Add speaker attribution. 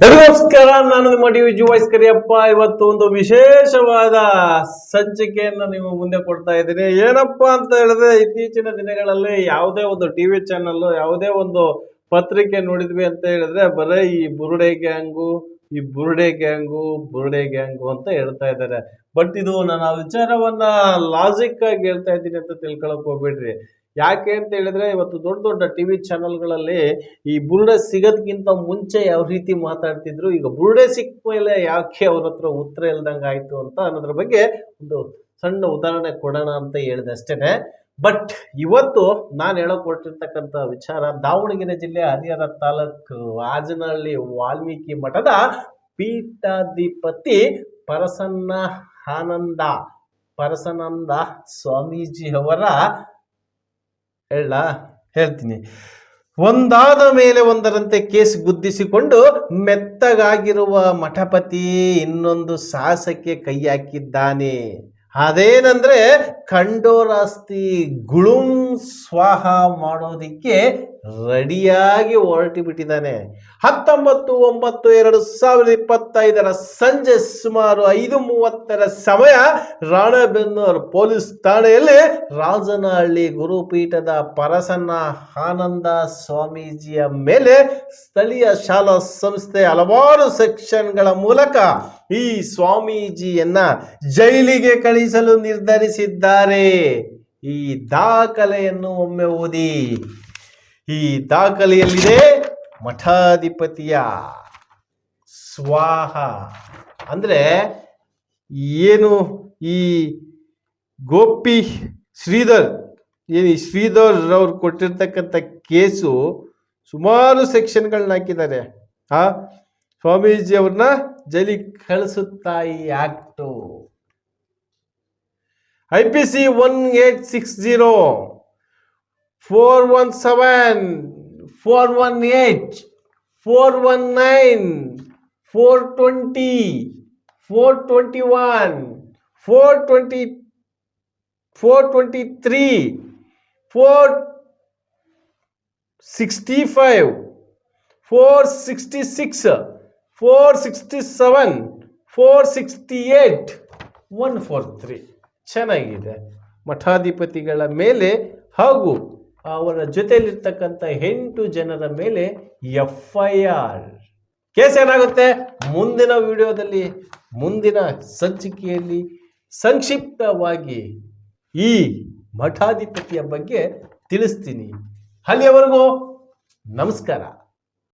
Speaker 1: ನಮಸ್ಕಾರ, ನಾನು ನಿಮ್ಮ ಡಿ ವಿಜು ವಾಯ್ಸ್ ಕರಿಯಪ್ಪ. ಇವತ್ತು ಒಂದು ವಿಶೇಷವಾದ ಸಂಚಿಕೆಯನ್ನು ನೀವು ಮುಂದೆ ಕೊಡ್ತಾ ಇದ್ದೀನಿ ಏನಪ್ಪ ಅಂತ ಹೇಳಿದ್ರೆ, ಇತ್ತೀಚಿನ ದಿನಗಳಲ್ಲಿ ಯಾವುದೇ ಒಂದು ಟಿ ವಿ ಚಾನಲ್ ಯಾವುದೇ ಒಂದು ಪತ್ರಿಕೆ ನೋಡಿದ್ವಿ ಅಂತ ಹೇಳಿದ್ರೆ, ಬರೀ ಈ ಬುರುಡೆ ಗ್ಯಾಂಗು, ಈ ಬುರುಡೆ ಗ್ಯಾಂಗು ಬುರುಡೆ ಗ್ಯಾಂಗು ಅಂತ ಹೇಳ್ತಾ ಇದ್ದಾರೆ. ಬಟ್ ಇದು ನಾನು ಆ ವಿಚಾರವನ್ನ ಲಾಜಿಕ್ ಆಗಿ ಹೇಳ್ತಾ ಇದ್ದೀನಿ ಅಂತ ತಿಳ್ಕೊಳಕ್ ಹೋಗ್ಬೇಡ್ರಿ. ಯಾಕೆ ಅಂತ ಹೇಳಿದ್ರೆ ಇವತ್ತು ದೊಡ್ಡ ದೊಡ್ಡ ಟಿ ವಿ ಚಾನಲ್ಗಳಲ್ಲಿ ಈ ಬುರುಡೆ ಸಿಗೋದ್ಕಿಂತ ಮುಂಚೆ ಯಾವ ರೀತಿ ಮಾತಾಡ್ತಿದ್ರು, ಈಗ ಬುರುಡೆ ಸಿಕ್ಕ ಮೇಲೆ ಯಾಕೆ ಅವ್ರ ಹತ್ರ ಉತ್ತರ ಇಲ್ದಂಗೆ ಆಯ್ತು ಅಂತ ಅನ್ನೋದ್ರ ಬಗ್ಗೆ ಒಂದು ಸಣ್ಣ ಉದಾಹರಣೆ ಕೊಡೋಣ ಅಂತ ಹೇಳಿದೆ ಅಷ್ಟೇನೆ. ಬಟ್ ಇವತ್ತು ನಾನು ಹೇಳೋಕೆ ಹೊರಟಿರ್ತಕ್ಕಂಥ ವಿಚಾರ ದಾವಣಗೆರೆ ಜಿಲ್ಲೆ ಹರಿಹರ ತಾಲೂಕು ಆಜನಹಳ್ಳಿ ವಾಲ್ಮೀಕಿ ಮಠದ ಪೀಠಾಧಿಪತಿ ಪರಸನ್ನ ಆನಂದ ಪರಸನಂದ ಸ್ವಾಮೀಜಿ ಅವರ ಹೇಳ ಹೇಳ್ತೀನಿ. ಒಂದಾದ ಮೇಲೆ ಒಂದರಂತೆ ಕೇಸ್ ಗುದ್ದಿಸಿಕೊಂಡು ಮೆತ್ತಗಾಗಿರುವ ಮಠಪತಿ ಇನ್ನೊಂದು ಸಾಹಸಕ್ಕೆ ಕೈ ಹಾಕಿದ್ದಾನೆ. ಅದೇನಂದ್ರೆ ಕಂಡೋರಾಸ್ತಿ ಗುಳುಂ ಸ್ವಾಹ ಮಾಡೋದಿಕ್ಕೆ ರೆಡಿಯಾಗಿ ಹೊರಟಿ ಬಿಟ್ಟಿದ್ದಾನೆ. ಹತ್ತೊಂಬತ್ತು, ಒಂಬತ್ತು, ಎರಡು ಸಾವಿರದ ಇಪ್ಪತ್ತೈದರ ಸಂಜೆ ಸುಮಾರು ಐದು ಮೂವತ್ತರ ಸಮಯ ರಾಣೆಬೆನ್ನೂರು ಪೊಲೀಸ್ ಠಾಣೆಯಲ್ಲಿ ರಾಜನಹಳ್ಳಿ ಗುರುಪೀಠದ ಪರಸನ್ನ ಆನಂದ ಸ್ವಾಮೀಜಿಯ ಮೇಲೆ ಸ್ಥಳೀಯ ಶಾಲಾ ಸಂಸ್ಥೆ ಹಲವಾರು ಸೆಕ್ಷನ್ಗಳ ಮೂಲಕ ಈ ಸ್ವಾಮೀಜಿಯನ್ನ ಜೈಲಿಗೆ ಕಳಿಸಲು ನಿರ್ಧರಿಸಿದ್ದಾರೆ. ಈ ದಾಖಲೆಯನ್ನು ಒಮ್ಮೆ ಓದಿ. ಈ ದಾಖಲೆಯಲ್ಲಿದೆ ಮಠಾಧಿಪತಿಯ ಸ್ವಾಹ. ಅಂದ್ರೆ ಏನು ಈ ಗೋಪಿ ಶ್ರೀಧರ್, ಏನು ಶ್ರೀಧರ್ ಅವ್ರು ಕೊಟ್ಟಿರ್ತಕ್ಕಂಥ ಕೇಸು ಸುಮಾರು ಸೆಕ್ಷನ್ಗಳನ್ನ ಹಾಕಿದ್ದಾರೆ. ಆ, ಸ್ವಾಮೀಜಿ ಅವ್ರನ್ನ ಜೈಲಿಗೆ ಕಳಿಸುತ್ತಾ ಈ act. I P C one eight six zero four one seven four one eight four one nine four twenty four twenty one four twenty four twenty three four sixty five four sixty six four sixty seven four sixty eight one four three ಚೆನ್ನಾಗಿದೆ. ಮಠಾಧಿಪತಿಗಳ ಮೇಲೆ ಹಾಗೂ ಅವರ ಜೊತೆಯಲ್ಲಿರ್ತಕ್ಕಂಥ ಎಂಟು ಜನರ ಮೇಲೆ F I R case ಏನಾಗುತ್ತೆ? ಮುಂದಿನ ವಿಡಿಯೋದಲ್ಲಿ, ಮುಂದಿನ ಸಂಚಿಕೆಯಲ್ಲಿ ಸಂಕ್ಷಿಪ್ತವಾಗಿ ಈ ಮಠಾಧಿಪತಿಯ ಬಗ್ಗೆ ತಿಳಿಸ್ತೀನಿ. ಅಲ್ಲಿಯವರೆಗೂ ನಮಸ್ಕಾರ.